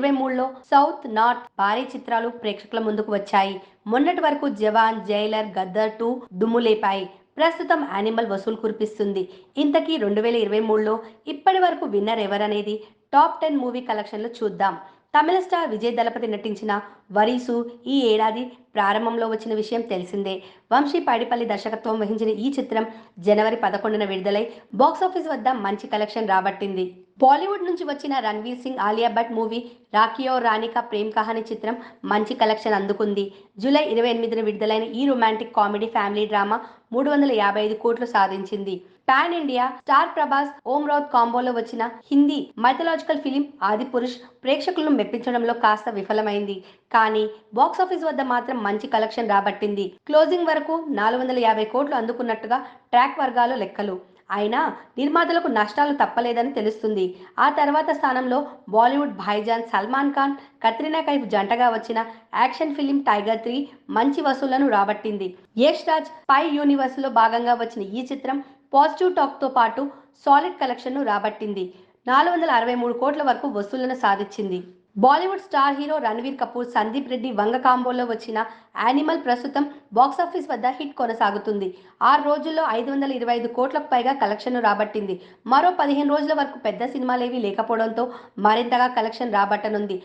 ఇరవై మూడులో south north భారీ చిత్రాలు ప్రేక్షకుల ముందుకు వచ్చాయి. మొన్నటి వరకు జవాన్ జైలర్ గద్దర్ టూ దుమ్ము లేపాయి ప్రస్తుతం యానిమల్ వసూలు కురిపిస్తుంది. ఇంతకీ రెండు వేల ఇరవై మూడులో ఇప్పటి వరకు విన్నర్ ఎవరనేది టాప్ టెన్ మూవీ కలెక్షన్లు చూద్దాం. తమిళ స్టార్ విజయ్ దళపతి నటించిన వరీసు ఈ ఏడాది ప్రారంభంలో వచ్చిన విషయం తెలిసిందే. వంశీ పాడిపల్లి దర్శకత్వం వహించిన ఈ చిత్రం జనవరి పదకొండున విడుదలై బాక్సాఫీస్ వద్ద మంచి కలెక్షన్ రాబట్టింది. బాలీవుడ్ నుంచి వచ్చిన రణ్వీర్ సింగ్ ఆలియా భట్ మూవీ రాఖియో రాణికా ప్రేమ్ కహాని చిత్రం మంచి కలెక్షన్ అందుకుంది. జూలై ఇరవై ఎనిమిదిన విడుదలైన ఈ రొమాంటిక్ కామెడీ ఫ్యామిలీ డ్రామా మూడు వందల యాభై ఐదు కోట్లు సాధించింది. Pan India star Prabhas Om Raut కాంబోలో వచ్చిన హిందీ మైథలాజికల్ ఫిలిం ఆది పురుష్ ప్రేక్షకులను మెప్పించడంలో కాస్త విఫలమైంది. కానీ బాక్సాఫీస్ వద్ద మాత్రం మంచి కలెక్షన్ రాబట్టింది. క్లోజింగ్ వరకు నాలుగు వందల యాభై కోట్లు అందుకున్నట్టుగా ట్రాక్ వర్గాలు లెక్కలు. అయినా నిర్మాతలకు నష్టాలు తప్పలేదని తెలుస్తుంది. ఆ తర్వాత స్థానంలో బాలీవుడ్ భాయిజాన్ సల్మాన్ ఖాన్ కత్రినా కైఫ్ జంటగా వచ్చిన యాక్షన్ ఫిలిం టైగర్ త్రీ మంచి వసూళ్ళను రాబట్టింది. యష్ రాజ్ పై యూనివర్స్లో భాగంగా వచ్చిన ఈ చిత్రం పాజిటివ్ టాక్తో పాటు సాలిడ్ కలెక్షన్ను రాబట్టింది. నాలుగు వందల అరవై మూడు కోట్ల వరకు వసూళ్ళను సాధించింది. Bollywood star hero Ranbir Kapoor Sandeep Reddy Vanga కాంబోలో వచ్చిన యానిమల్ ప్రస్తుతం బాక్సాఫీస్ వద్ద హిట్ కొనసాగుతుంది. ఆరు రోజుల్లో ఐదు వందల ఇరవై ఐదు కోట్లకు పైగా కలెక్షన్ను రాబట్టింది. మరో పదిహేను రోజుల వరకు పెద్ద సినిమాలేవి లేకపోవడంతో మరింతగా కలెక్షన్ రాబట్టనుంది.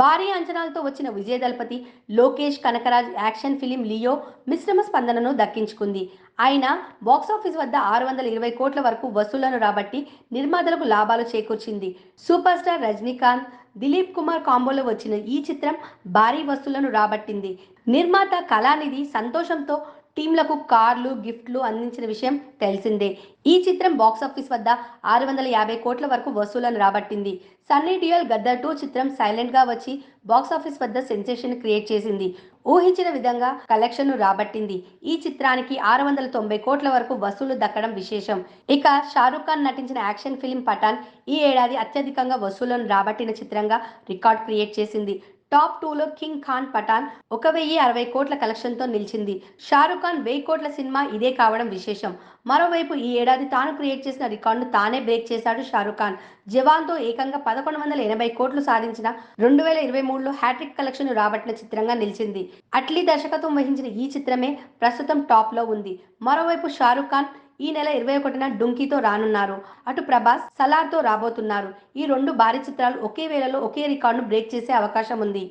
భారీ అంచనాలతో వచ్చిన Vijay Thalapathy Lokesh Kanagaraj action film Leo మిశ్రమ స్పందనను దక్కించుకుంది. ఆయన బాక్సాఫీస్ వద్ద ఆరు వందల ఇరవై కోట్ల వరకు వసూళ్ళను రాబట్టి నిర్మాతలకు లాభాలు చేకూర్చింది. సూపర్ స్టార్ రజనీకాంత్ దిలీప్ కుమార్ కాంబోలో వచ్చిన ఈ చిత్రం భారీ వసూలను రాబట్టింది. నిర్మాత కళానిధి సంతోషంతో టీంలకు కార్లు గిఫ్ట్లు అందించిన విషయం తెలిసిందే. ఈ చిత్రం బాక్సాఫీస్ వద్ద ఆరు వందల యాభై కోట్ల వరకు వసూలను రాబట్టింది. సన్నీ డియోల్ గద్దర్ టూ చిత్రం సైలెంట్గా వచ్చి బాక్సాఫీస్ వద్ద సెన్సేషన్ క్రియేట్ చేసింది. ఊహించిన విధంగా కలెక్షన్ను రాబట్టింది. ఈ చిత్రానికి ఆరు వందల తొంభై కోట్ల వరకు వసూలు దక్కడం విశేషం. ఇక షారూఖ్ ఖాన్ నటించిన యాక్షన్ ఫిలిం పఠాన్ ఈ ఏడాది అత్యధికంగా వసూలను రాబట్టిన చిత్రంగా రికార్డ్ క్రియేట్ చేసింది. టాప్ టూలో కింగ్ ఖాన్ పఠాన్ ఒక వెయ్యి అరవై కోట్ల కలెక్షన్తో నిలిచింది. షారుఖ్ ఖాన్ వెయ్యి కోట్ల సినిమా ఇదే కావడం విశేషం. మరోవైపు ఈ ఏడాది తాను క్రియేట్ చేసిన రికార్డును తానే బ్రేక్ చేశాడు షారుఖ్ ఖాన్. జవాన్తో ఏకంగా పదకొండు వందల ఎనభై కోట్లు సాధించిన రెండు వేల ఇరవై మూడులో హ్యాట్రిక్ కలెక్షన్ రాబట్టిన చిత్రంగా నిలిచింది. అట్లీ దర్శకత్వం వహించిన ఈ చిత్రమే ప్రస్తుతం టాప్లో ఉంది. మరోవైపు షారుఖ్ ఖాన్ ఈ నెల ఇరవై ఒకటిన డుంకీతో రానున్నారు. అటు ప్రభాస్ సలార్తో రాబోతున్నారు. ఈ రెండు భారీ చిత్రాలు ఒకే వేళలో ఒకే రికార్డును బ్రేక్ చేసే అవకాశం ఉంది